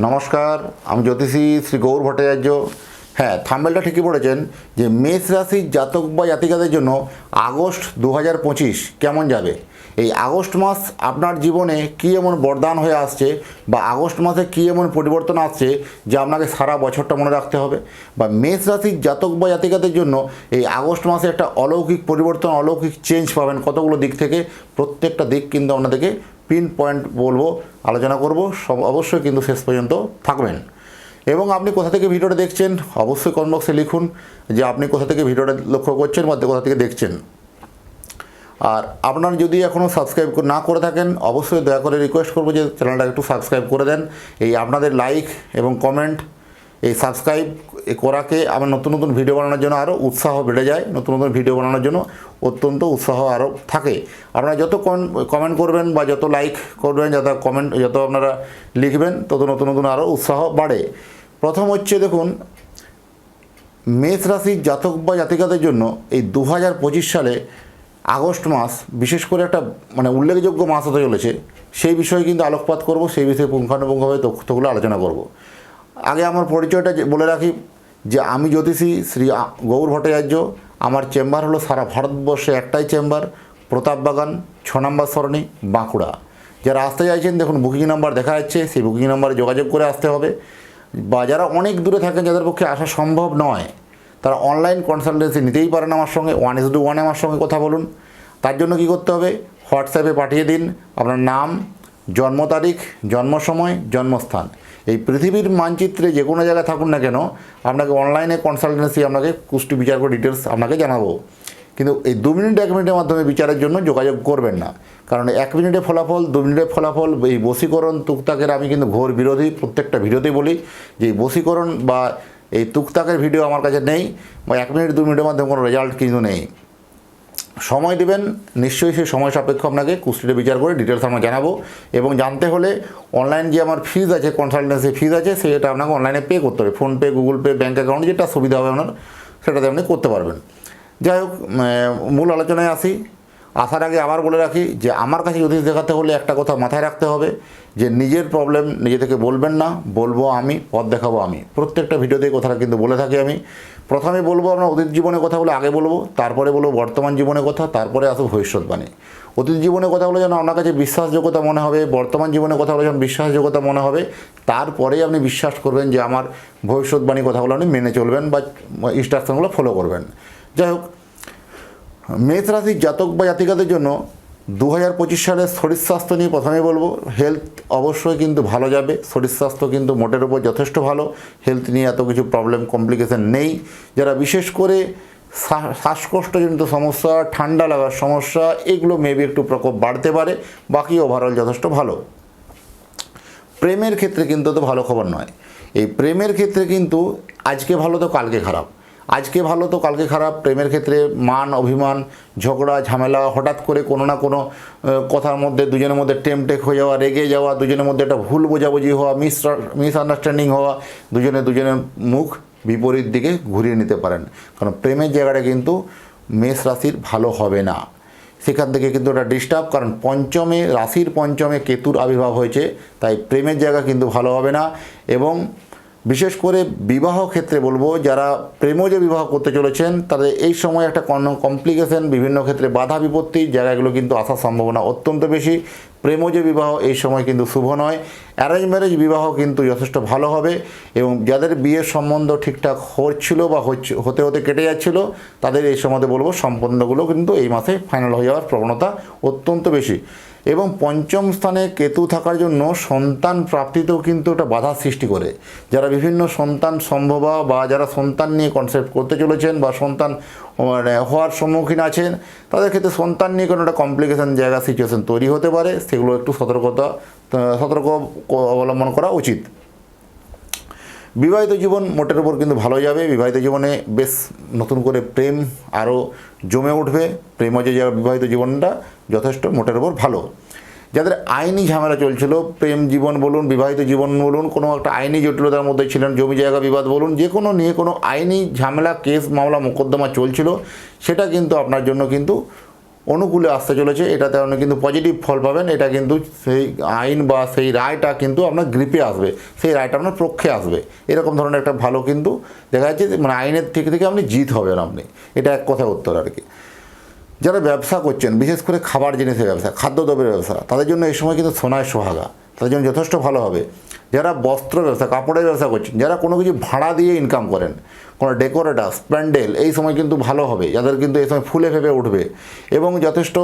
নমস্কার, আমি জ্যোতিষী শ্রী গৌর ভট্টাচার্য। হ্যাঁ থাম্বেলটা ঠিকই পড়েছেন যে মেষ রাশির জাতক বা জাতিকাদের জন্য আগস্ট দু হাজার পঁচিশ কেমন যাবে? এই আগস্ট মাস আপনার জীবনে কী এমন বরদান হয়ে আসছে বা আগস্ট মাসে কী এমন পরিবর্তন আসছে যা আপনাকে সারা বছরটা মনে রাখতে হবে? বা মেষ রাশির জাতক বা জাতিকাদের জন্য এই আগস্ট মাসে একটা অলৌকিক পরিবর্তন, অলৌকিক চেঞ্জ পাবেন কতগুলো দিক থেকে? প্রত্যেকটা দিক কিন্তু আপনাদেরকে পিন পয়েন্ট বলব, আলোচনা করব, সব অবশ্যই কিন্তু শেষ পর্যন্ত থাকবেন। এবং আপনি কোথা থেকে ভিডিওটা দেখছেন, অবশ্যই কমেন্ট লিখুন যে আপনি কোথা থেকে ভিডিওটা লক্ষ্য করছেন বা কোথা থেকে দেখছেন। আর আপনার যদি এখনও সাবস্ক্রাইব না করে থাকেন, অবশ্যই দয়া করে রিকোয়েস্ট করব যে চ্যানেলটা একটু সাবস্ক্রাইব করে দেন। এই আপনাদের লাইক এবং কমেন্ট এই সাবস্ক্রাইব করাকে আমার নতুন নতুন ভিডিও বানানোর জন্য আরও উৎসাহ বেড়ে যায়। নতুন নতুন ভিডিও বানানোর জন্য অত্যন্ত উৎসাহ আরও থাকে। আপনারা যত কমেন্ট করবেন বা যত লাইক করবেন, যত কমেন্ট যত আপনারা লিখবেন, তত নতুন নতুন আরও উৎসাহ বাড়ে। প্রথম হচ্ছে দেখুন, মেষ রাশির জাতক বা জাতিকাদের জন্য এই দু হাজার পঁচিশ সালে আগস্ট মাস বিশেষ করে একটা মানে উল্লেখযোগ্য মাস হতে চলেছে। সেই বিষয়ে কিন্তু আলোকপাত করব, সেই বিষয়ে পুঙ্খানুপুঙ্খভাবে তথ্যগুলো আলোচনা করব। আগে আমার পরিচয়টা বলে রাখি যে আমি জ্যোতিষী, শ্রী গৌর ভট্টাচার্য। আমার চেম্বার হলো সারা ভারতবর্ষে একটাই চেম্বার প্রতাপবাগান ছ নম্বর সরণি, বাঁকুড়া। যারা আসতে চাইছেন, দেখুন বুকিং নাম্বার দেখা যাচ্ছে, সেই বুকিং নাম্বারে যোগাযোগ করে আসতে হবে। বা যারা অনেক দূরে থাকেন, যাদের পক্ষে আসা সম্ভব নয়, তারা অনলাইন কনসালটেন্সি নিতেই পারেন আমার সঙ্গে ওয়ান ইস টু ওয়ানে আমার সঙ্গে কথা বলুন। তার জন্য কি করতে হবে? হোয়াটসঅ্যাপে পাঠিয়ে দিন। আপনার নাম, জন্ম তারিখ, জন্ম সময়, জন্মস্থান। এই পৃথিবীর মানচিত্রে যে কোনো জায়গায় থাকুন না কেন, আপনাকে অনলাইনে কনসালটেন্সি আপনাকে কুষ্টি বিচার করে ডিটেলস আপনাকে জানাব। কিন্তু এই দু মিনিট, এক মিনিটের মাধ্যমে বিচারের জন্য যোগাযোগ করবেন না। কারণ এক মিনিটে ফলাফল, দু মিনিটের ফলাফল, এই বশীকরণ তুকতাকের আমি কিন্তু ঘোর বিরোধী, প্রত্যেকটা ভিডিওতেই বলি যে এই বশীকরণ বা এই তুকতাকের ভিডিও আমার কাছে নেই বা এক মিনিট, দু মিনিটের মাধ্যমে কোনো রেজাল্ট কিন্তু নেই। সময় দেবেন, নিশ্চয়ই সেই সময় সাপেক্ষ আপনাকে কুষ্টিতে বিচার করে ডিটেলস আমরা জানাব। এবং জানতে হলে অনলাইন যে আমার ফিজ আছে কনসালটেন্সি ফিজ আছে, সেটা আপনাকে অনলাইনে পে করতে হবে। PhonePe Google Pay bank account যেটা সুবিধা হবে আপনার, সেটাতে আপনি করতে পারবেন। যাই হোক মূল আলোচনায় আসি। আসার আগে আবার বলে রাখি যে, আমার কাছে জ্যোতিষ দেখাতে হলে একটা কথা মাথায় রাখতে হবে, যে নিজের প্রবলেম নিজে থেকে বলবেন না, বলব আমি, পথ দেখাবো আমি। প্রত্যেকটা ভিডিওতে এই কথাটা কিন্তু বলে থাকি আমি। প্রথমে বলব আমরা অতীত জীবনের কথা বলে, আগে বলব, তারপরে বলব বর্তমান জীবনের কথা, তারপরে আসব ভবিষ্যৎবাণী। অতীত জীবনের কথাগুলো যেন আপনার কাছে বিশ্বাসযোগ্যতা মনে হবে, বর্তমান জীবনের কথাগুলো যেন বিশ্বাসযোগ্যতা মনে হবে, তারপরেই আপনি বিশ্বাস করবেন যে আমার ভবিষ্যৎবাণী কথাগুলো আপনি মেনে চলবেন বা ইনস্ট্রাকশনগুলো ফলো করবেন। যাই হোক, মেষ রাশির জাতক বা জাতিকাদের জন্য দু হাজার পঁচিশ সালের শরীর স্বাস্থ্য নিয়ে প্রথমে বলব হেলথ অবশ্যই কিন্তু ভালো যাবে, শরীর স্বাস্থ্য কিন্তু মোটের উপর যথেষ্ট ভালো হেলথ নিয়ে এত কিছু প্রবলেম কমপ্লিকেশন নেই। যারা বিশেষ করে শ্বাস- শ্বাসকষ্টজনিত সমস্যা, ঠান্ডা লাগার সমস্যা, এগুলো মেবি একটু প্রকোপ বাড়তে পারে, বাকি ওভারঅল যথেষ্ট ভালো। প্রেমের ক্ষেত্রে কিন্তু তো ভালো খবর নয়। এই প্রেমের ক্ষেত্রে কিন্তু আজকে ভালো তো কালকে খারাপ। আজকে ভালো তো কালকে খারাপ। প্রেমের ক্ষেত্রে মান, অভিমান, ঝগড়া, ঝামেলা, হঠাৎ করে কোনো না কোনো কথার মধ্যে দুজনের মধ্যে টেমটেক হয়ে যাওয়া, রেগে যাওয়া, দুজনের মধ্যে একটা ভুল বোঝাবুঝি হওয়া মিস মিসআন্ডারস্ট্যান্ডিং হওয়া, দুজনে দুজনের মুখ বিপরীত দিকে ঘুরিয়ে নিতে পারেন। কারণ প্রেমের জায়গাটা কিন্তু মেষ রাশির ভালো হবে না। সেখান থেকে কিন্তু ওটা ডিস্টার্ব কারণ পঞ্চমে, রাশির পঞ্চমে কেতুর আবির্ভাব হয়েছে, তাই প্রেমের জায়গা কিন্তু ভালো হবে না। এবং বিশেষ করে বিবাহ ক্ষেত্রে বলব, যারা প্রেমজ বিবাহ করতে চলেছেন, তাদের এই সময় একটা কর্ণ কমপ্লিকেশন বিভিন্ন ক্ষেত্রে বাধা বিপত্তি, জায়গাগুলো কিন্তু আসার সম্ভাবনা অত্যন্ত বেশি। প্রেমজ বিবাহ এই সময় কিন্তু শুভ নয়। অ্যারেঞ্জ ম্যারেজ বিবাহ কিন্তু যথেষ্ট ভালো হবে এবং যাদের বিয়ের সম্বন্ধ ঠিকঠাক হচ্ছিল বা হতে হতে কেটে যাচ্ছিল, তাদের এই সময় বলব, সম্পন্নগুলো কিন্তু এই মাসে ফাইনাল হয়ে যাওয়ার প্রবণতা অত্যন্ত বেশি। এবং পঞ্চম স্থানে কেতু থাকার জন্য সন্তান প্রাপ্তিতেও কিন্তু একটা বাধা সৃষ্টি করে। যারা বিভিন্ন সন্তান সম্ভবা বা যারা সন্তান নিয়ে কনসেপ্ট করতে চলেছেন বা সন্তান মানে হওয়ার সম্মুখীন আছেন, তাদের ক্ষেত্রে সন্তান নিয়ে কোনো একটা কমপ্লিকেশান জায়গা সিচুয়েশন তৈরি হতে পারে, সেগুলো একটু সতর্কতা সতর্ক অবলম্বন করা উচিত। বিবাহিত জীবন মোটের উপর কিন্তু ভালো যাবে। বিবাহিত জীবনে বেশ নতুন করে প্রেম আরও জমে উঠবে। প্রেম যে বিবাহিত জীবনটা যথেষ্ট মোটের উপর ভালো। যাদের আইনি ঝামেলা চলছিল, প্রেম জীবন বলুন, বিবাহিত জীবন বলুন, কোনো একটা আইনি জটিলতার মধ্যে ছিলেন, জমি জায়গা বিবাদ বলুন, যে কোনো নিয়ে কোনো আইনি ঝামেলা, কেস, মামলা, মোকদ্দমা চলছিল, সেটা কিন্তু আপনার জন্য কিন্তু অনুকূলে আসতে চলেছে। এটাতে আপনি কিন্তু পজিটিভ ফল পাবেন, এটা কিন্তু সেই আইন বা সেই রায়টা কিন্তু আপনার গ্রিপে আসবে, সেই রায়টা আপনার পক্ষে আসবে। এরকম ধরনের একটা ভালো কিন্তু দেখা যাচ্ছে মানে আইনের থেকে থেকে আপনি জিত হবেন আপনি। এটা এক কথা উত্তর আর কি। যারা ব্যবসা করছেন, বিশেষ করে খাবার জিনিসের ব্যবসা খাদ্যদ্রব্যের ব্যবসা, তাদের জন্য এই সময় কিন্তু সোনায় সোহাগা। তাদের জন্য যথেষ্ট ভালো হবে। যারা বস্ত্র ব্যবসা, কাপড়ের ব্যবসা করছেন, যারা কোনো কিছু ভাড়া দিয়ে ইনকাম করেন কোনো ডেকোরেটার্স প্যান্ডেল এই সময় কিন্তু ভালো হবে। যাদের কিন্তু এই সময় ফুলে ফেপে উঠবে। এবং যথেষ্ট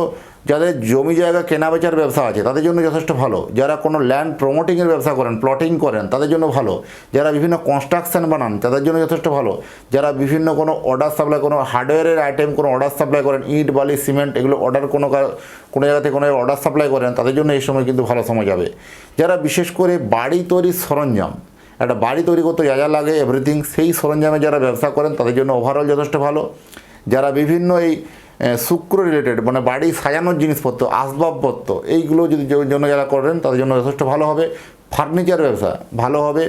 যাদের জমি জায়গা কেনা বেচার ব্যবসা আছে, তাদের জন্য যথেষ্ট ভালো। যারা কোনো ল্যান্ড প্রমোটিংয়ের ব্যবসা করেন প্লটিং করেন, তাদের জন্য ভালো। যারা বিভিন্ন কনস্ট্রাকশন বানান, তাদের জন্য যথেষ্ট ভালো। যারা বিভিন্ন কোনো অর্ডার সাপ্লাই কোনো হার্ডওয়্যারের আইটেম কোনো অর্ডার সাপ্লাই করেন, ইট, বালি সিমেন্ট এগুলো অর্ডার কোনো কোনো জায়গা থেকে কোনো অর্ডার সাপ্লাই করেন, তাদের জন্য এই সময় কিন্তু ভালো সময় যাবে। যারা বিশেষ করে বাড়ি তৈরির সরঞ্জাম একটা বাড়ি তৈরি করতে যা যা লাগে এভরিথিং সেই সরঞ্জামে যারা ব্যবসা করেন তাদের জন্য ওভারঅল যথেষ্ট ভালো। যারা বিভিন্ন এই শুক্র রিলেটেড মানে বাড়ি সাজানোর জিনিসপত্র, আসবাবপত্র, এইগুলো যদি জন্য যারা করেন তাদের জন্য যথেষ্ট ভালো হবে। ফার্নিচার ব্যবসা ভালো হবে।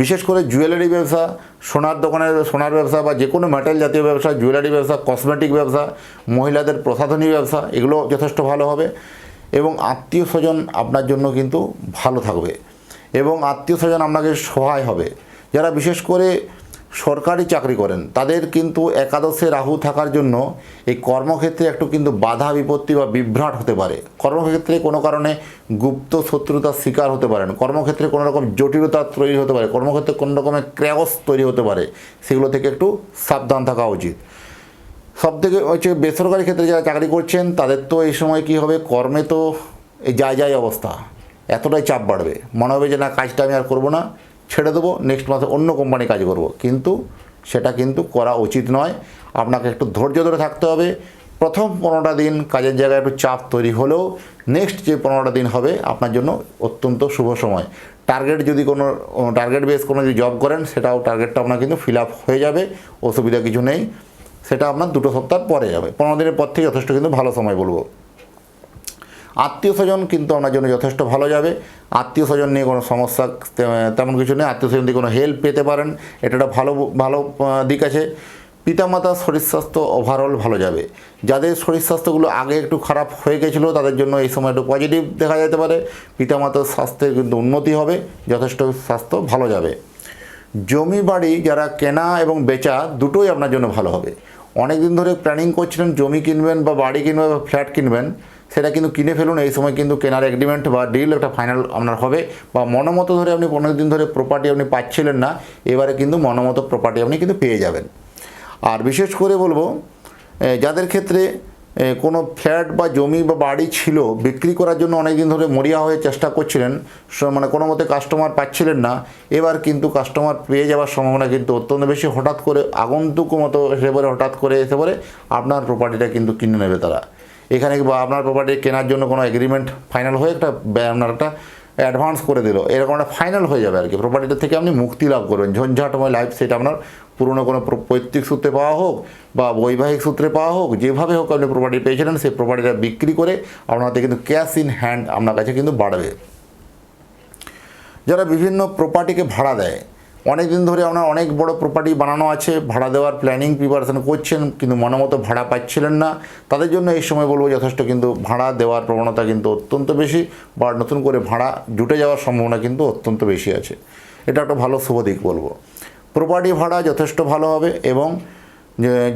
বিশেষ করে জুয়েলারি ব্যবসা, সোনার দোকানের, সোনার ব্যবসা বা যে কোনো মেটাল জাতীয় ব্যবসা জুয়েলারি ব্যবসা কসমেটিক ব্যবসা, মহিলাদের প্রসাধনী ব্যবসা, এগুলো যথেষ্ট ভালো হবে। এবং আত্মীয় স্বজন আপনার জন্য কিন্তু ভালো থাকবে। এবং আত্মীয় স্বজন আপনাকে সহায় হবে। যারা বিশেষ করে সরকারি চাকরি করেন, তাদের কিন্তু একাদশে রাহু থাকার জন্য এই কর্মক্ষেত্রে একটু কিন্তু বাধা বিপত্তি বা বিভ্রাট হতে পারে। কর্মক্ষেত্রে কোনো কারণে গুপ্ত শত্রুতার শিকার হতে পারেন, কর্মক্ষেত্রে কোনো রকম জটিলতা তৈরি হতে পারে, কর্মক্ষেত্রে কোনো রকমের ক্র্যাগস তৈরি হতে পারে, সেগুলো থেকে একটু সাবধান থাকা উচিত। সব থেকে হচ্ছে বেসরকারি ক্ষেত্রে যারা চাকরি করছেন, তাদের তো এই সময় কী হবে, কর্মে তো এই যায় যায় অবস্থা। এতটাই চাপ বাড়বে। মনে হবে যে, না, কাজটা আমি আর করব না, ছেড়ে দেবো নেক্সট মাসে অন্য কোম্পানি কাজ করব। কিন্তু সেটা কিন্তু করা উচিত নয়। আপনাকে একটু ধৈর্য ধরে থাকতে হবে। প্রথম পনেরোটা দিন কাজের জায়গায় একটু চাপ তৈরি হলেও নেক্সট যে পনেরোটা দিন হবে, আপনার জন্য অত্যন্ত শুভ সময়। টার্গেট যদি কোনো টার্গেট বেস কোনো যদি জব করেন, সেটাও টার্গেটটা আপনার কিন্তু ফিল আপ হয়ে যাবে, অসুবিধা কিছু নেই। সেটা আপনার দুটো সপ্তাহ পরে যাবে পনেরো দিনের পর থেকে যথেষ্ট কিন্তু ভালো সময় বলব। আত্মীয় স্বজন কিন্তু আপনার জন্য যথেষ্ট ভালো যাবে। আত্মীয় স্বজন নিয়ে কোনো সমস্যা, তেমন কিছু নেই। আত্মীয় স্বজন দিয়ে কোনো হেল্প পেতে পারেন। এটা একটা ভালো ভালো দিক আছে। পিতামাতার শরীর স্বাস্থ্য ওভারঅল ভালো যাবে। যাদের শরীর স্বাস্থ্যগুলো আগে একটু খারাপ হয়ে গেছিল, তাদের জন্য এই সময় একটু পজিটিভ দেখা যেতে পারে। পিতামাতার স্বাস্থ্যের কিন্তু উন্নতি হবে। যথেষ্ট স্বাস্থ্য ভালো যাবে। জমি বাড়ি যারা কেনা এবং বেচা, দুটোই আপনার জন্য ভালো হবে। অনেক দিন ধরে প্ল্যানিং করছিলেন, জমি কিনবেন বা বাড়ি কিনবেন বা ফ্ল্যাট কিনবেন। সেটা কিন্তু কিনে ফেলুন, এই সময় কিন্তু কেনার এগ্রিমেন্ট বা ডিল একটা ফাইনাল আপনার হবে। বা মনোমতো ধরে আপনি পনেরো দিন ধরে প্রপার্টি আপনি পাচ্ছিলেন না, এবারে কিন্তু মনোমতো প্রপার্টি আপনি কিন্তু পেয়ে যাবেন। আর বিশেষ করে বলব যাদের ক্ষেত্রে কোনো ফ্ল্যাট বা জমি বা বাড়ি ছিল, বিক্রি করার জন্য অনেক দিন ধরে মরিয়া হয়ে চেষ্টা করছিলেন মানে কোনো মতে কাস্টমার পাচ্ছিলেন না, এবার কিন্তু কাস্টমার পেয়ে যাওয়ার সম্ভাবনা কিন্তু অত্যন্ত বেশি। হঠাৎ করে আগন্তুক মতো এসে পরে হঠাৎ করে এসে পরে আপনার প্রপার্টিটা কিন্তু কিনে নেবে তারা। এখানে বা আপনার প্রপার্টি কেনার জন্য কোনো এগ্রিমেন্ট ফাইনাল হয়ে একটা আপনার একটা অ্যাডভান্স করে দিল। এরকম একটা ফাইনাল হয়ে যাবে আর কি। প্রপার্টিটা থেকে আপনি মুক্তি লাভ করবেন। ঝঞ্ঝাটময় লাইফ সেটা আপনার পুরনো কোনো পৈতৃক সূত্রে পাওয়া হোক বা বৈবাহিক সূত্রে পাওয়া হোক, যেভাবে হোক আপনি প্রপার্টি পেয়েছিলেন, সেই প্রপার্টিটা বিক্রি করে আপনার হাতে কিন্তু ক্যাশ ইন হ্যান্ড আপনার কাছে কিন্তু বাড়বে। যারা বিভিন্ন প্রপার্টিকে ভাড়া দেয় অনেক দিন ধরে আপনার অনেক বড় প্রপার্টি বানানো আছে, ভাড়া দেওয়ার প্ল্যানিং প্রিপারেশন করছেন, কিন্তু মনোমতো ভাড়া পাচ্ছিলেন না। তাদের জন্য এই সময় বলব যথেষ্ট কিন্তু ভাড়া দেওয়ার প্রবণতা কিন্তু অত্যন্ত বেশি, বা নতুন করে ভাড়া জুটে যাওয়ার সম্ভাবনা কিন্তু অত্যন্ত বেশি আছে। এটা একটা ভালো শুভ দিক বলব। প্রপার্টি ভাড়া যথেষ্ট ভালো হবে এবং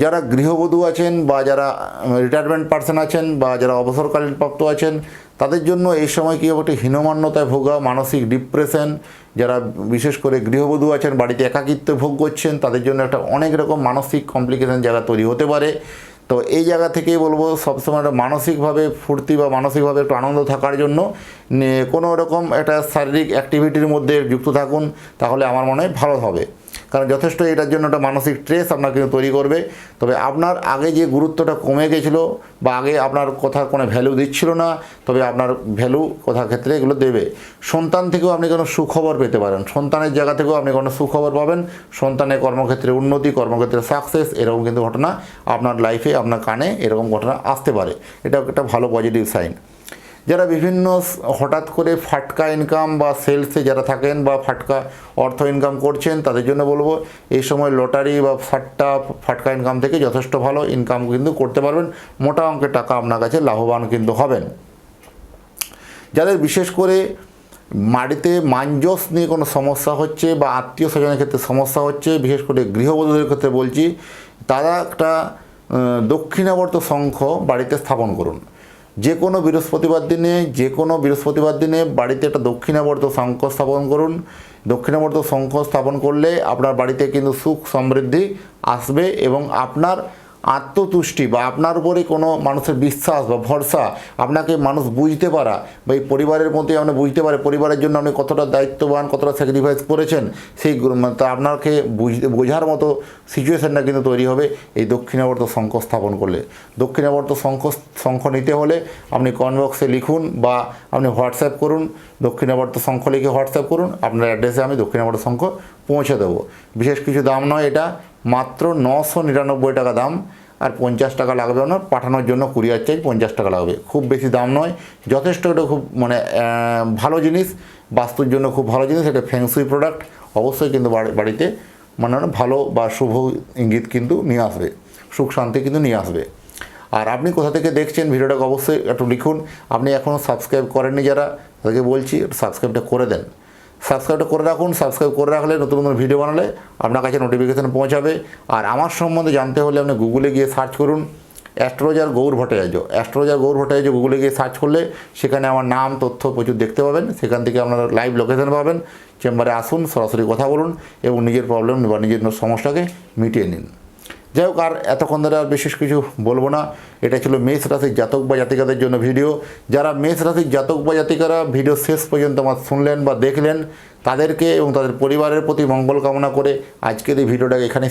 যারা গৃহবধূ আছেন বা যারা রিটায়ারমেন্ট পার্সন আছেন বা যারা অবসরকালীন প্রাপ্ত আছেন, তাদের জন্য এই সময় কী হবে হীনমান্যতায় ভোগা মানসিক ডিপ্রেশন যারা বিশেষ করে গৃহবধূ আছেন, বাড়িতে একাকিত্ব ভোগ করছেন, তাদের জন্য একটা অনেক রকম মানসিক কমপ্লিকেশন জায়গা তৈরি হতে পারে। তো এই জায়গা থেকেই বলব, সবসময় একটা মানসিকভাবে ফুর্তি বা মানসিকভাবে একটু আনন্দ থাকার জন্য কোনো রকম একটা শারীরিক অ্যাক্টিভিটির মধ্যে যুক্ত থাকুন, তাহলে আমার মনে হয় ভালো হবে। কারণ যথেষ্ট এটার জন্য একটা মানসিক স্ট্রেস আপনার কিন্তু তৈরি করবে। তবে আপনার আগে যে গুরুত্বটা কমে গেছিল বা আগে আপনার কথার কোনো ভ্যালু দিচ্ছিল না, তবে আপনার ভ্যালু কথার ক্ষেত্রে এগুলো দেবে। সন্তান থেকেও আপনি কোনো সুখবর পেতে পারেন। সন্তানের জায়গা থেকেও আপনি কোনো সুখবর পাবেন। সন্তানের কর্মক্ষেত্রে উন্নতি, কর্মক্ষেত্রে সাকসেস এরকম কিন্তু ঘটনা আপনার লাইফে আপনার কানে এরকম ঘটনা আসতে পারে। এটা একটা ভালো পজিটিভ সাইন যারা বিভিন্ন হঠাৎ করে ফাটকা ইনকাম বা সেলসে যারা থাকেন বা ফাটকা অর্থ ইনকাম করছেন, তাদের জন্য বলব, এই সময় লটারি বা ফাট্টা, ফাটকা ইনকাম থেকে যথেষ্ট ভালো ইনকাম কিন্তু করতে পারবেন। মোটা অঙ্কের টাকা আপনার কাছে লাভবান কিন্তু হবেন। যাদের বিশেষ করে মাটিতে মাঞ্জস নিয়ে কোনো সমস্যা হচ্ছে বা আত্মীয় স্বজনের ক্ষেত্রে সমস্যা হচ্ছে, বিশেষ করে গৃহবধূদের ক্ষেত্রে বলছি, তারা একটা দক্ষিণাবর্ত শঙ্খ বাড়িতে স্থাপন করুন। যে কোনো বৃহস্পতিবার দিনে, যে কোনো বৃহস্পতিবার দিনে বাড়িতে একটা দক্ষিণাবর্ত শঙ্খ স্থাপন করুন। দক্ষিণাবর্ত শঙ্খ স্থাপন করলে আপনার বাড়িতে কিন্তু সুখ সমৃদ্ধি আসবে এবং আপনার আত্মতুষ্টি বা আপনার উপরে কোনো মানুষের বিশ্বাস বা ভরসা, আপনাকে মানুষ বুঝতে পারা বা এই পরিবারের মধ্যে আপনি বুঝতে পারে, পরিবারের জন্য আপনি কতটা দায়িত্ববান, কতটা স্যাক্রিফাইস করেছেন, সেই মানে তা আপনাকে বুঝতে বোঝার মতো সিচুয়েশনটা কিন্তু তৈরি হবে এই দক্ষিণাবর্ত শঙ্খ স্থাপন করলে। দক্ষিণাবর্ত শঙ্খ শঙ্খ নিতে হলে আপনি কমেন্ট বক্সে লিখুন বা আপনি হোয়াটসঅ্যাপ করুন, দক্ষিণাবর্ত শঙ্খ লিখে হোয়াটসঅ্যাপ করুন, আপনার অ্যাড্রেসে আমি দক্ষিণাবর্ত শঙ্খ পৌঁছে দেবো। বিশেষ কিছু দাম নয় এটা মাত্র নশো নিরানব্বই টাকা দাম আর পঞ্চাশ টাকা লাগবে না, পাঠানোর জন্য কুরিয়ার চাই পঞ্চাশ টাকা লাগবে। খুব বেশি দাম নয়, যথেষ্ট এটা খুব মানে ভালো জিনিস, বাস্তুর জন্য খুব ভালো জিনিস, এটা ফ্যাংসুই প্রোডাক্ট অবশ্যই কিন্তু বাড়িতে মানে ভালো বা শুভ ইঙ্গিত কিন্তু নিয়ে আসবে, সুখ শান্তি কিন্তু নিয়ে আসবে। আর আপনি কোথা থেকে দেখছেন ভিডিওটাকে অবশ্যই একটু লিখুন, আপনি এখনও সাবস্ক্রাইব করেননি যারা, তাদেরকে বলছি সাবস্ক্রাইবটা করে দেন। সাবস্ক্রাইবটা করে রাখুন, সাবস্ক্রাইব করে রাখলে নতুন নতুন ভিডিও বানালে আপনার কাছে নোটিফিকেশান পৌঁছাবে। আর আমার সম্বন্ধে জানতে হলে আপনি গুগলে গিয়ে সার্চ করুন, অ্যাস্ট্রোলজার গৌর ভট্টাচার্য। অ্যাস্ট্রোলজার গৌর ভট্টাচার্য গুগলে গিয়ে সার্চ করলে সেখানে আমার নাম, তথ্য প্রচুর দেখতে পাবেন। সেখান থেকে আপনারা লাইভ লোকেশন পাবেন। চেম্বারে আসুন, সরাসরি কথা বলুন এবং নিজের প্রবলেম বা নিজের সমস্যাকে মিটিয়ে নিন। যাই হোক, আর এতক্ষণ ধরে আর বিশেষ কিছু বলব না। এটা ছিল মেষ রাশির জাতক বা জাতিকাদের জন্য ভিডিও। যারা মেষ রাশির জাতক বা জাতিকারা ভিডিও শেষ পর্যন্ত আমার শুনলেন বা দেখলেন, তাদেরকে এবং তাদের পরিবারের প্রতি মঙ্গল কামনা করে আজকের এই ভিডিওটাকে এখানে